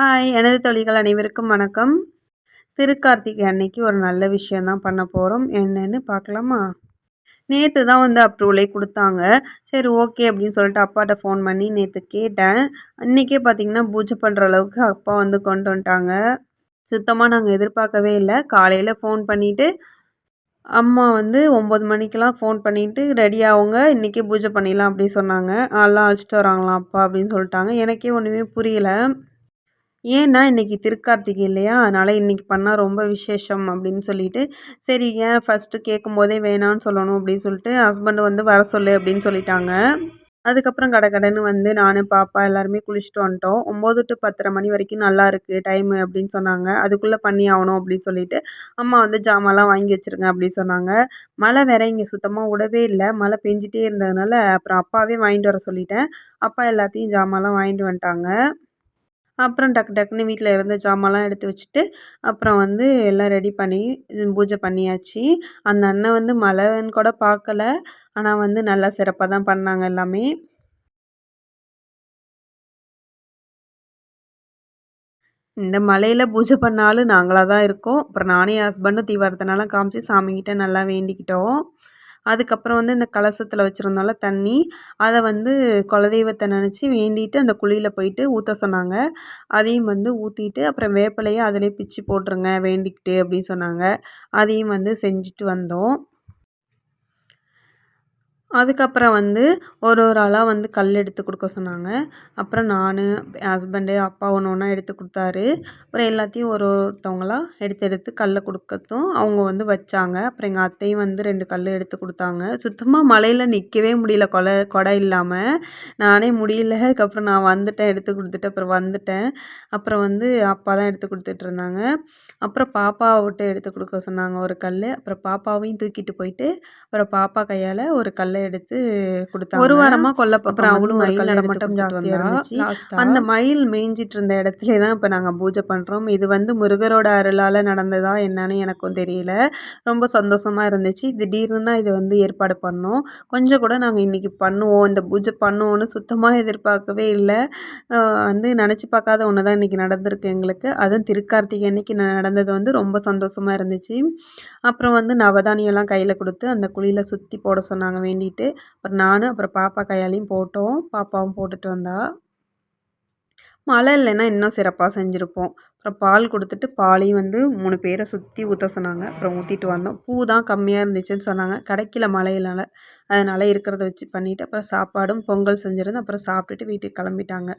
Hi எனது தொழில்கள் அனைவருக்கும் வணக்கம். திருக்கார்த்திகை அன்னைக்கு ஒரு நல்ல விஷயந்தான் பண்ண போகிறோம் என்னென்னு பார்க்கலாமா? நேற்று தான் வந்து அப்ரூவலே கொடுத்தாங்க. சரி ஓகே அப்படின்னு சொல்லிட்டு அப்பாட்ட ஃபோன் பண்ணி நேற்று கேட்டேன். அன்றைக்கே பார்த்திங்கன்னா பூஜை பண்ணுற அளவுக்கு அப்பா வந்து கொண்டு வந்துட்டாங்க. சுத்தமாக நாங்கள் எதிர்பார்க்கவே இல்லை. காலையில் ஃபோன் பண்ணிவிட்டு அம்மா வந்து ஒம்பது மணிக்கெலாம் ஃபோன் பண்ணிவிட்டு ரெடி ஆகுங்க இன்றைக்கே பூஜை பண்ணிடலாம் அப்படின்னு சொன்னாங்க. எல்லாம் அழைச்சிட்டு வராங்களாம் அப்பா அப்படின்னு சொல்லிட்டாங்க. எனக்கே ஒன்றுமே புரியல. ஏன்னா இன்றைக்கி திருக்கார்த்திகை இல்லையா? அதனால் இன்றைக்கி பண்ணால் ரொம்ப விசேஷம் அப்படின்னு சொல்லிட்டு சரி ஏன் ஃபஸ்ட்டு கேட்கும் போதே வேணான்னு சொல்லணும் அப்படின்னு சொல்லிட்டு ஹஸ்பண்டு வந்து வர சொல்லு அப்படின்னு சொல்லிட்டாங்க. அதுக்கப்புறம் கடை கடைன்னு வந்து நான் பாப்பா எல்லாருமே குளிச்சுட்டு வந்துட்டோம். ஒம்பது டு பத்தரை மணி வரைக்கும் நல்லா இருக்குது டைமு அப்படின்னு சொன்னாங்க. அதுக்குள்ளே பண்ணி ஆகணும் அப்படின்னு சொல்லிட்டு அம்மா வந்து ஜாமான்லாம் வாங்கி வச்சுருங்க அப்படின்னு சொன்னாங்க. மழை வேற இங்கே சுத்தமாக விடவே இல்லை. மழை பெஞ்சிட்டே இருந்ததுனால அப்புறம் அப்பாவே வாங்கிட்டு வர சொல்லிட்டேன். அப்பா எல்லாத்தையும் ஜாமான்லாம் வாங்கிட்டு வந்துட்டாங்க. அப்புறம் டக்கு டக்குன்னு வீட்டில் இருந்த ஜாமான்லாம் எடுத்து வச்சுட்டு அப்புறம் வந்து எல்லாம் ரெடி பண்ணி பூஜை பண்ணியாச்சு. அந்த அண்ணன் வந்து மழைன்னு கூட பார்க்கல. ஆனால் வந்து நல்லா சிறப்பாக தான் பண்ணாங்க எல்லாமே. இந்த மலையில் பூஜை பண்ணாலும் நாங்களாக தான் இருக்கோம். அப்புறம் நானே என் ஹஸ்பண்டும் தீவாரத்தினால காமிச்சு சாமிக்கிட்ட நல்லா வேண்டிக்கிட்டோம். அதுக்கப்புறம் வந்து இந்த கலசத்தில் வச்சுருந்தோம்ல தண்ணி அதை வந்து குலதெய்வத்தை நினச்சி வேண்டிட்டு அந்த குழியில் போயிட்டு ஊற்ற சொன்னாங்க. அதையும் வந்து ஊற்றிட்டு அப்புறம் வேப்பிலையை அதிலே பிச்சு போட்டுருங்க வேண்டிக்கிட்டு அப்படின்னு சொன்னாங்க. அதையும் வந்து செஞ்சுட்டு வந்தோம். அதுக்கப்புறம் வந்து ஒரு ஒரு ஆளாக வந்து கல் எடுத்து கொடுக்க சொன்னாங்க. அப்புறம் நான் என் ஹஸ்பண்டு அப்பா ஒன்று ஒன்றா எடுத்து கொடுத்தாரு. அப்புறம் எல்லாத்தையும் ஒரு ஒருத்தவங்களா எடுத்து எடுத்து கல்லை கொடுக்கறதும் அவங்க வந்து வச்சாங்க. அப்புறம் எங்கள் அத்தையும் வந்து ரெண்டு கல் எடுத்து கொடுத்தாங்க. சுத்தமாக மழையில் நிற்கவே முடியல கொலை கொடை இல்லாமல் நானே முடியல. அதுக்கப்புறம் நான் வந்துட்டேன் எடுத்து கொடுத்துட்டு அப்புறம் வந்துட்டேன். அப்புறம் வந்து அப்பா தான் எடுத்து கொடுத்துட்ருந்தாங்க அப்புறம் பாப்பாவை விட்டு எடுத்து கொடுக்க சொன்னாங்க ஒரு கல் அப்புறம் பாப்பாவையும் தூக்கிட்டு போயிட்டு அப்புறம் பாப்பா கையால் ஒரு கல்லை எடுத்து கொடுத்தாங்க. ஒரு வாரமாக கொல்ல அப்புறம் அவளும் மயில் நடமாட்டம் ஜாஸ்தியாக அந்த மயில் மேய்ஞ்சிட்டு இருந்த இடத்துல தான் இப்போ நாங்கள் பூஜை பண்ணுறோம் இது வந்து முருகரோட அருளால் நடந்ததா என்னன்னு எனக்கும் தெரியல. ரொம்ப சந்தோஷமாக இருந்துச்சு. திடீர்னு தான் இது வந்து ஏற்பாடு பண்ணோம். கொஞ்சம் கூட நாங்கள் இன்றைக்கி பண்ணுவோம். இந்த பூஜை பண்ணுவோன்னு சுத்தமாக எதிர்பார்க்கவே இல்லை. வந்து நினச்சி பார்க்காத ஒன்று தான் இன்றைக்கி நடந்திருக்கு எங்களுக்கு. அதுவும் திருக்கார்த்திகை அன்னைக்கு நடந்தது வந்து ரொம்ப சந்தோஷமாக இருந்துச்சு. அப்புறம் வந்து நவதானியெல்லாம் கையில் கொடுத்து அந்த குழியில் சுற்றி போட சொன்னாங்க வேண்டிட்டு. அப்புறம் நானும் அப்புறம் பாப்பா கையாலையும் போட்டோம். பாப்பாவும் போட்டுட்டு வந்தா. மழை இல்லைன்னா இன்னும் சிறப்பாக செஞ்சுருப்போம். அப்புறம் பால் கொடுத்துட்டு பாலையும் வந்து மூணு பேரை சுற்றி ஊற்ற சொன்னாங்க. அப்புறம் ஊற்றிட்டு வந்தோம். பூ தான் கம்மியாக இருந்துச்சுன்னு சொன்னாங்க. கிடைக்கல மழையினால் அதனால் இருக்கிறத வச்சு பண்ணிவிட்டு அப்புறம் சாப்பாடும் பொங்கல் செஞ்சுருந்து அப்புறம் சாப்பிட்டுட்டு வீட்டுக்கு கிளம்பிட்டாங்க.